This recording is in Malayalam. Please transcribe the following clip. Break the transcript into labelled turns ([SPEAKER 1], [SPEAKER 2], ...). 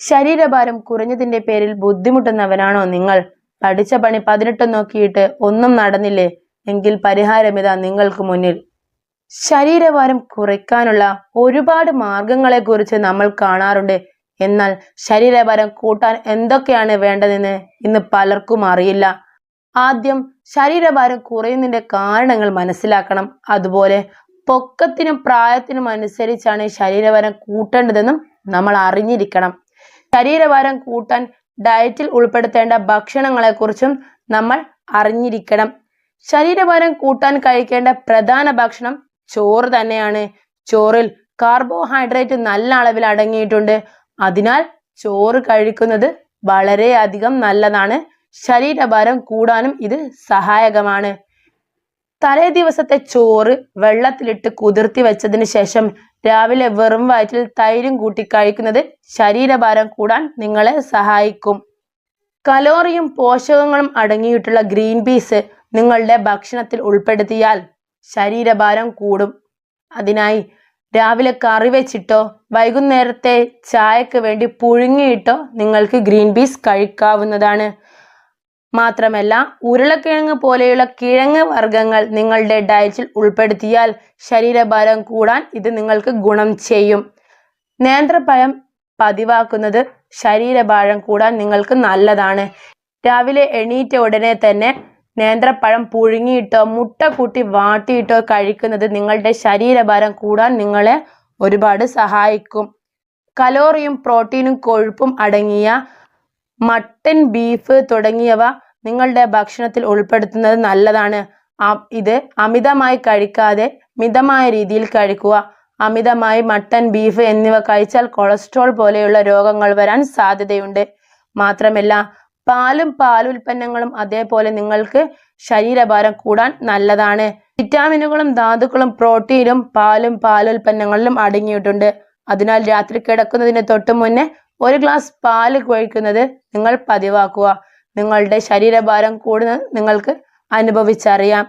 [SPEAKER 1] ശരീരഭാരം കുറഞ്ഞതിന്റെ പേരിൽ ബുദ്ധിമുട്ടുന്നവനാണോ നിങ്ങൾ? പഠിച്ച പണി പതിനെട്ട് നോക്കിയിട്ട് ഒന്നും നടന്നില്ലേ? എങ്കിൽ പരിഹാരമിതാ നിങ്ങൾക്ക് മുന്നിൽ. ശരീരഭാരം കുറയ്ക്കാനുള്ള ഒരുപാട് മാർഗങ്ങളെ കുറിച്ച് നമ്മൾ കാണാറുണ്ട്. എന്നാൽ ശരീരഭാരം കൂട്ടാൻ എന്തൊക്കെയാണ് വേണ്ടതെന്ന് ഇന്ന് പലർക്കും അറിയില്ല. ആദ്യം ശരീരഭാരം കുറയുന്നതിന്റെ കാരണങ്ങൾ മനസ്സിലാക്കണം. അതുപോലെ പൊക്കത്തിനും പ്രായത്തിനും അനുസരിച്ചാണ് ശരീരഭാരം കൂട്ടേണ്ടതെന്നും നമ്മൾ അറിഞ്ഞിരിക്കണം. ശരീരഭാരം കൂട്ടാൻ ഡയറ്റിൽ ഉൾപ്പെടുത്തേണ്ട ഭക്ഷണങ്ങളെക്കുറിച്ചും നമ്മൾ അറിഞ്ഞിരിക്കണം. ശരീരഭാരം കൂട്ടാൻ കഴിക്കേണ്ട പ്രധാന ഭക്ഷണം ചോറ് തന്നെയാണ്. ചോറിൽ കാർബോഹൈഡ്രേറ്റ് നല്ല അളവിൽ അടങ്ങിയിട്ടുണ്ട്. അതിനാൽ ചോറ് കഴിക്കുന്നത് വളരെയധികം നല്ലതാണ്. ശരീരഭാരം കൂടാനും ഇത് സഹായകമാണ്. തലേ ദിവസത്തെ ചോറ് വെള്ളത്തിലിട്ട് കുതിർത്തി വെച്ചതിന് ശേഷം രാവിലെ വെറും വയറ്റിൽ തൈരും കൂട്ടി കഴിക്കുന്നത് ശരീരഭാരം കൂടാൻ നിങ്ങളെ സഹായിക്കും. കലോറിയും പോഷകങ്ങളും അടങ്ങിയിട്ടുള്ള ഗ്രീൻ പീസ് നിങ്ങളുടെ ഭക്ഷണത്തിൽ ഉൾപ്പെടുത്തിയാൽ ശരീരഭാരം കൂടും. അതിനായി രാവിലെ കറി വെച്ചിട്ടോ വൈകുന്നേരത്തെ ചായക്ക് വേണ്ടി പുഴുങ്ങിയിട്ടോ നിങ്ങൾക്ക് ഗ്രീൻ പീസ് കഴിക്കാവുന്നതാണ്. മാത്രമല്ല ഉരുളക്കിഴങ്ങ് പോലെയുള്ള കിഴങ്ങ് വർഗങ്ങൾ നിങ്ങളുടെ ഡയറ്റിൽ ഉൾപ്പെടുത്തിയാൽ ശരീരഭാരം കൂടാൻ ഇത് നിങ്ങൾക്ക് ഗുണം ചെയ്യും. നേന്ത്രപ്പഴം പതിവാക്കുന്നത് ശരീരഭാരം കൂടാൻ നിങ്ങൾക്ക് നല്ലതാണ്. രാവിലെ എണീറ്റ ഉടനെ തന്നെ നേന്ത്രപ്പഴം പുഴുങ്ങിയിട്ടോ മുട്ട കൂട്ടി വാട്ടിയിട്ടോ കഴിക്കുന്നത് നിങ്ങളുടെ ശരീരഭാരം കൂടാൻ നിങ്ങളെ ഒരുപാട് സഹായിക്കും. കലോറിയും പ്രോട്ടീനും കൊഴുപ്പും അടങ്ങിയ മട്ടൻ ബീഫ് തുടങ്ങിയവ നിങ്ങളുടെ ഭക്ഷണത്തിൽ ഉൾപ്പെടുത്തുന്നത് നല്ലതാണ്. ഇത് അമിതമായി കഴിക്കാതെ മിതമായ രീതിയിൽ കഴിക്കുക. അമിതമായി മട്ടൻ ബീഫ് എന്നിവ കഴിച്ചാൽ കൊളസ്ട്രോൾ പോലെയുള്ള രോഗങ്ങൾ വരാൻ സാധ്യതയുണ്ട്. മാത്രമല്ല പാലും പാലുൽപ്പന്നങ്ങളും അതേപോലെ നിങ്ങൾക്ക് ശരീരഭാരം കൂടാൻ നല്ലതാണ്. വിറ്റാമിനുകളും ധാതുക്കളും പ്രോട്ടീനും പാലും പാലുൽപ്പന്നങ്ങളിലും അടങ്ങിയിട്ടുണ്ട്. അതിനാൽ രാത്രി കിടക്കുന്നതിന് തൊട്ട് മുന്നേ ഒരു ഗ്ലാസ് പാൽ കഴിക്കുന്നത് നിങ്ങൾ പതിവാക്കുക. നിങ്ങളുടെ ശരീരഭാരം കൂടുന്നത് നിങ്ങൾക്ക് അനുഭവിച്ചറിയാം.